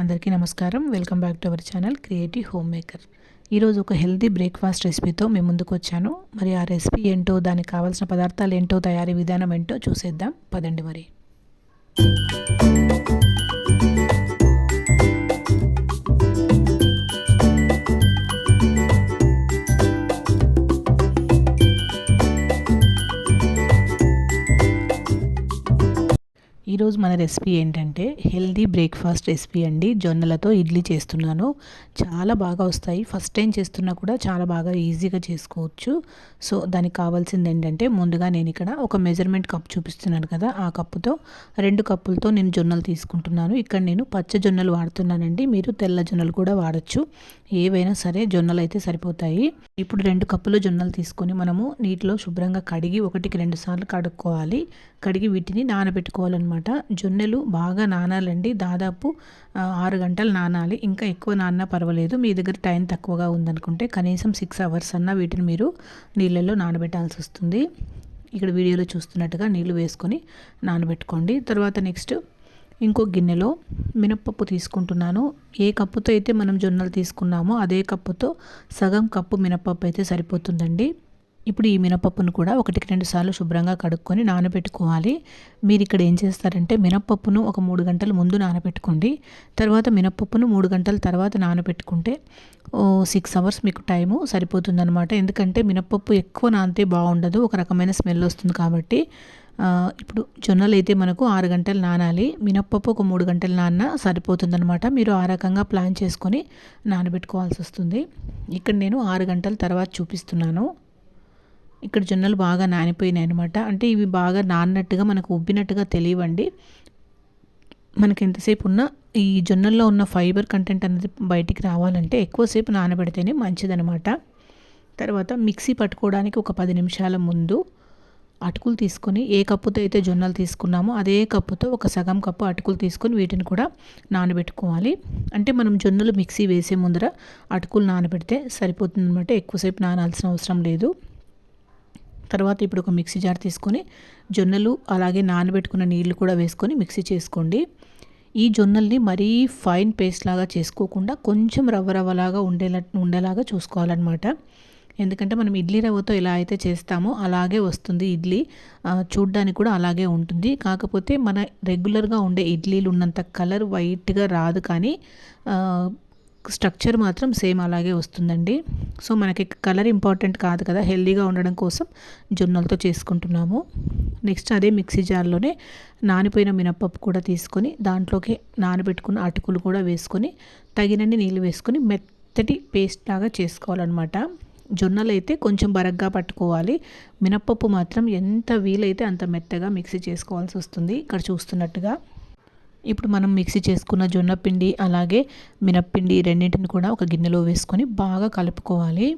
అందరికీ నమస్కారం. Welcome back to our channel creative home maker ఈరోజు ఒక హెల్తీ బ్రేక్ఫాస్ట్ రెసిపీతో మేము ముందుకు వచ్చాను. మరి ఆ రెసిపీ ఏంటో దానికి కావాల్సిన పదార్థాలు ఏంటో తయారీ విధానం ఏంటో చూసేద్దాం. పదండి మరి. ఈరోజు మన రెసిపీ ఏంటంటే హెల్దీ బ్రేక్ఫాస్ట్ రెసిపీ అండి. జొన్నలతో ఇడ్లీ చేస్తున్నాను. చాలా బాగా వస్తాయి. ఫస్ట్ టైం చేస్తున్నా కూడా చాలా బాగా ఈజీగా చేసుకోవచ్చు. సో దానికి కావాల్సింది ఏంటంటే ముందుగా నేను ఇక్కడ ఒక మెజర్మెంట్ కప్ చూపిస్తున్నాను కదా ఆ కప్పుతో. రెండు కప్పులతో నేను జొన్నలు తీసుకుంటున్నాను. ఇక్కడ నేను పచ్చ జొన్నలు వాడుతున్నానండి. మీరు తెల్ల జొన్నలు కూడా వాడచ్చు. ఏవైనా సరే జొన్నలు అయితే సరిపోతాయి. ఇప్పుడు రెండు కప్పులు జొన్నలు తీసుకొని మనము నీటిలో శుభ్రంగా కడిగి ఒకటికి రెండు సార్లు కడుక్కోవాలి. కడిగి వీటిని నానబెట్టుకోవాలన్నమాట. జొన్నలు బాగా నానాలండి. దాదాపు ఆరు గంటలు నానాలి. ఇంకా ఎక్కువ నాన్న పర్వాలేదు. మీ దగ్గర టైం తక్కువగా ఉందనుకుంటే కనీసం సిక్స్ అవర్స్ అన్న వీటిని మీరు నీళ్ళల్లో నానబెట్టాల్సి వస్తుంది. ఇక్కడ వీడియోలో చూస్తున్నట్టుగా నీళ్ళు వేసుకొని నానబెట్టుకోండి. తర్వాత నెక్స్ట్ ఇంకో గిన్నెలో మినప్పప్పు తీసుకుంటున్నాను. ఏ కప్పుతో అయితే మనం జొన్నలు తీసుకున్నామో అదే కప్పుతో సగం కప్పు మినప్పప్పు అయితే సరిపోతుందండి. ఇప్పుడు ఈ మినపప్పును కూడా ఒకటికి రెండు సార్లు శుభ్రంగా కడుక్కొని నానబెట్టుకోవాలి. మీరు ఇక్కడ ఏం చేస్తారంటే మినపప్పును ఒక మూడు గంటల ముందు నానబెట్టుకోండి. తర్వాత మినపప్పును మూడు గంటల తర్వాత నానబెట్టుకుంటే సిక్స్ అవర్స్ మీకు టైము సరిపోతుందనమాట ఎందుకంటే మినపప్పు ఎక్కువ నానితే బాగుండదు ఒక రకమైన స్మెల్ వస్తుంది కాబట్టి. ఇప్పుడు జొన్నలు అయితే మనకు ఆరు గంటలు నానాలి మినప్పప్పు ఒక మూడు గంటలు నాన్న సరిపోతుందనమాట మీరు ఆ రకంగా ప్లాన్ చేసుకొని నానబెట్టుకోవాల్సి వస్తుంది. ఇక్కడ నేను ఆరు గంటల తర్వాత చూపిస్తున్నాను. ఇక్కడ జొన్నలు బాగా నానిపోయినాయి అనమాట అంటే ఇవి బాగా నాన్నట్టుగా మనకు ఉబ్బినట్టుగా తెలియవండి. మనకి ఎంతసేపు ఉన్న ఈ జొన్నల్లో ఉన్న ఫైబర్ కంటెంట్ అనేది బయటికి రావాలంటే ఎక్కువసేపు నానబెడితేనే మంచిదనమాట తర్వాత మిక్సీ పట్టుకోవడానికి ఒక పది నిమిషాల ముందు అటుకులు తీసుకొని ఏ కప్పుతో అయితే జొన్నలు తీసుకున్నామో అదే కప్పుతో ఒక సగం కప్పు అటుకులు తీసుకొని వీటిని కూడా నానబెట్టుకోవాలి. అంటే మనం జొన్నలు మిక్సీ వేసే ముందర అటుకులు నానబెడితే సరిపోతుందన్నమాట. ఎక్కువసేపు నానాల్సిన అవసరం లేదు. తర్వాత ఇప్పుడు ఒక మిక్సీ జార్ తీసుకొని జొన్నలు అలాగే నానబెట్టుకున్న నీళ్ళు కూడా వేసుకొని మిక్సీ చేసుకోండి. ఈ జొన్నల్ని మరీ ఫైన్ పేస్ట్ లాగా చేసుకోకుండా కొంచెం రవ్వ రవ్వలాగా ఉండేలా ఉండేలాగా చూసుకోవాలన్నమాట. ఎందుకంటే మనం ఇడ్లీ రవ్వతో ఎలా అయితే చేస్తామో అలాగే వస్తుంది ఇడ్లీ. చూడ్డానికి కూడా అలాగే ఉంటుంది. కాకపోతే మన రెగ్యులర్గా ఉండే ఇడ్లీలు ఉన్నంత కలర్ వైట్గా రాదు కానీ స్ట్రక్చర్ మాత్రం సేమ్ అలాగే వస్తుందండి. సో మనకి కలర్ ఇంపార్టెంట్ కాదు కదా హెల్దీగా ఉండడం కోసం జొన్నలతో చేసుకుంటున్నాము. నెక్స్ట్ అదే మిక్సీ జార్లోనే నానిపోయిన మినప్పప్పు కూడా తీసుకొని దాంట్లోకి నానబెట్టుకున్న అటుకులు కూడా వేసుకొని తగినన్ని నీళ్ళు వేసుకొని మెత్తటి పేస్ట్ లాగా చేసుకోవాలన్నమాట. జొన్నలు అయితే కొంచెం బరగ్గా పట్టుకోవాలి. మినప్పప్పు మాత్రం ఎంత వీలైతే అంత మెత్తగా మిక్సీ చేసుకోవాల్సి వస్తుంది ఇక్కడ చూస్తున్నట్టుగా. ఇప్పుడు మనం మిక్సీ చేసుకున్న జొన్న పిండి అలాగే మినప్పిండి రెండింటిని కూడా ఒక గిన్నెలో వేసుకొని బాగా కలుపుకోవాలి.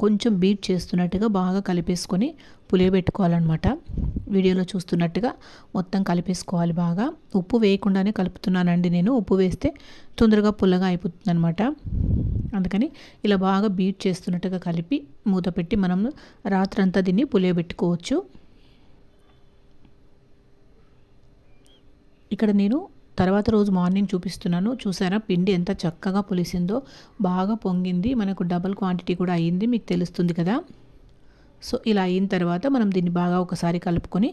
కొంచెం బీట్ చేస్తున్నట్టుగా బాగా కలిపేసుకొని పులియబెట్టుకోవాలన్నమాట వీడియోలో చూస్తున్నట్టుగా మొత్తం కలిపేసుకోవాలి బాగా. ఉప్పు వేయకుండానే కలుపుతున్నానండి నేను. ఉప్పు వేస్తే తొందరగా పుల్లగా అయిపోతుంది అనమాట అందుకని ఇలా బాగా బీట్ చేస్తున్నట్టుగా కలిపి మూత పెట్టి మనం రాత్రంతా దీన్ని పులియబెట్టుకోవచ్చు ఇక్కడ నేను తర్వాత రోజు మార్నింగ్ చూపిస్తున్నాను. చూసారా? పిండి ఎంత చక్కగా పులిసిందో బాగా పొంగింది. మనకు డబల్ క్వాంటిటీ కూడా అయ్యింది. మీకు తెలుస్తుంది కదా? సో ఇలా అయిన తర్వాత మనం దీన్ని బాగా ఒకసారి కలుపుకొని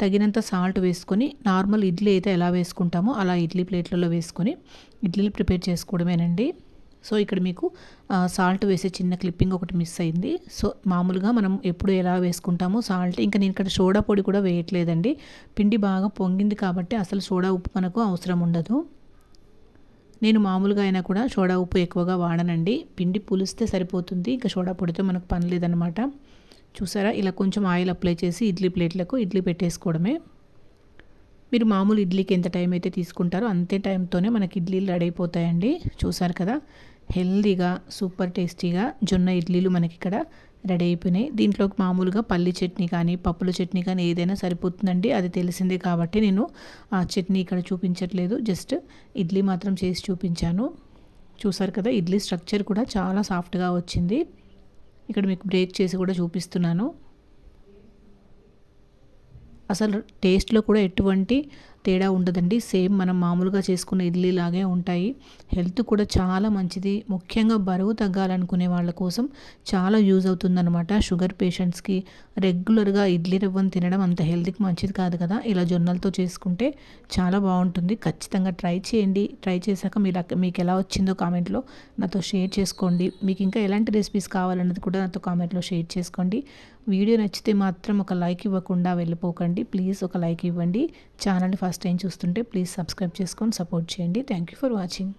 తగినంత సాల్ట్ వేసుకొని నార్మల్ ఇడ్లీ అయితే ఎలా వేసుకుంటామో అలా ఇడ్లీ ప్లేట్లలో వేసుకొని ఇడ్లీలు ప్రిపేర్ చేసుకోవడమేనండి. సో ఇక్కడ మీకు సాల్ట్ వేసే చిన్న క్లిప్పింగ్ ఒకటి మిస్ అయింది. సో మామూలుగా మనం ఎప్పుడు ఎలా వేసుకుంటామో సాల్ట్. ఇంకా నేను ఇక్కడ సోడా పొడి కూడా వేయట్లేదండి. పిండి బాగా పొంగింది కాబట్టి అసలు సోడా ఉప్పు మనకు అవసరం ఉండదు. నేను మామూలుగా అయినా కూడా సోడా ఉప్పు ఎక్కువగా వాడనండి. పిండి పులిస్తే సరిపోతుంది. ఇంకా సోడా పొడితో మనకు పని లేదనమాట చూసారా? ఇలా కొంచెం ఆయిల్ అప్లై చేసి ఇడ్లీ ప్లేట్లకు ఇడ్లీ పెట్టేసుకోవడమే. మీరు మామూలు ఇడ్లీకి ఎంత టైం అయితే తీసుకుంటారో అంతే టైంతోనే మనకి ఇడ్లీలు రెడీ అయిపోతాయండి. చూసారు కదా? హెల్దీగా సూపర్ టేస్టీగా జొన్న ఇడ్లీలు మనకి ఇక్కడ రెడీ అయిపోయినాయి. దీంట్లోకి మామూలుగా పల్లి చట్నీ కానీ పప్పుల చట్నీ కానీ ఏదైనా సరిపోతుందండి. అది తెలిసిందే కాబట్టి నేను ఆ చట్నీ ఇక్కడ చూపించట్లేదు. జస్ట్ ఇడ్లీ మాత్రం చేసి చూపించాను. చూసారు కదా ఇడ్లీ స్ట్రక్చర్ కూడా చాలా సాఫ్ట్గా వచ్చింది. ఇక్కడ మీకు బ్రేక్ చేసి కూడా చూపిస్తున్నాను. అసలు టేస్ట్లో కూడా ఎటువంటి తేడా ఉండదండి. సేమ్ మనం మామూలుగా చేసుకున్న ఇడ్లీ లాగే ఉంటాయి. హెల్త్ కూడా చాలా మంచిది. ముఖ్యంగా బరువు తగ్గాలనుకునే వాళ్ళ కోసం చాలా యూజ్ అవుతుందన్నమాట షుగర్ పేషెంట్స్కి. రెగ్యులర్గా ఇడ్లీ రవ్వను తినడం అంత హెల్త్కి మంచిది కాదు కదా. ఇలా జొన్నలతో చేసుకుంటే చాలా బాగుంటుంది. ఖచ్చితంగా ట్రై చేయండి. ట్రై చేశాక మీరు మీకు ఎలా వచ్చిందో కామెంట్లో నాతో షేర్ చేసుకోండి. మీకు ఇంకా ఎలాంటి రెసిపీస్ కావాలన్నది కూడా నాతో కామెంట్లో షేర్ చేసుకోండి. వీడియో నచ్చితే మాత్రం ఒక లైక్ ఇవ్వకుండా వెళ్ళిపోకండి. ప్లీజ్ ఒక లైక్ ఇవ్వండి. ఛానల్ని ఫస్ట్ టైం చూస్తుంటే ప్లీజ్ సబ్స్క్రైబ్ చేసుకొని సపోర్ట్ చేయండి. Thank you for watching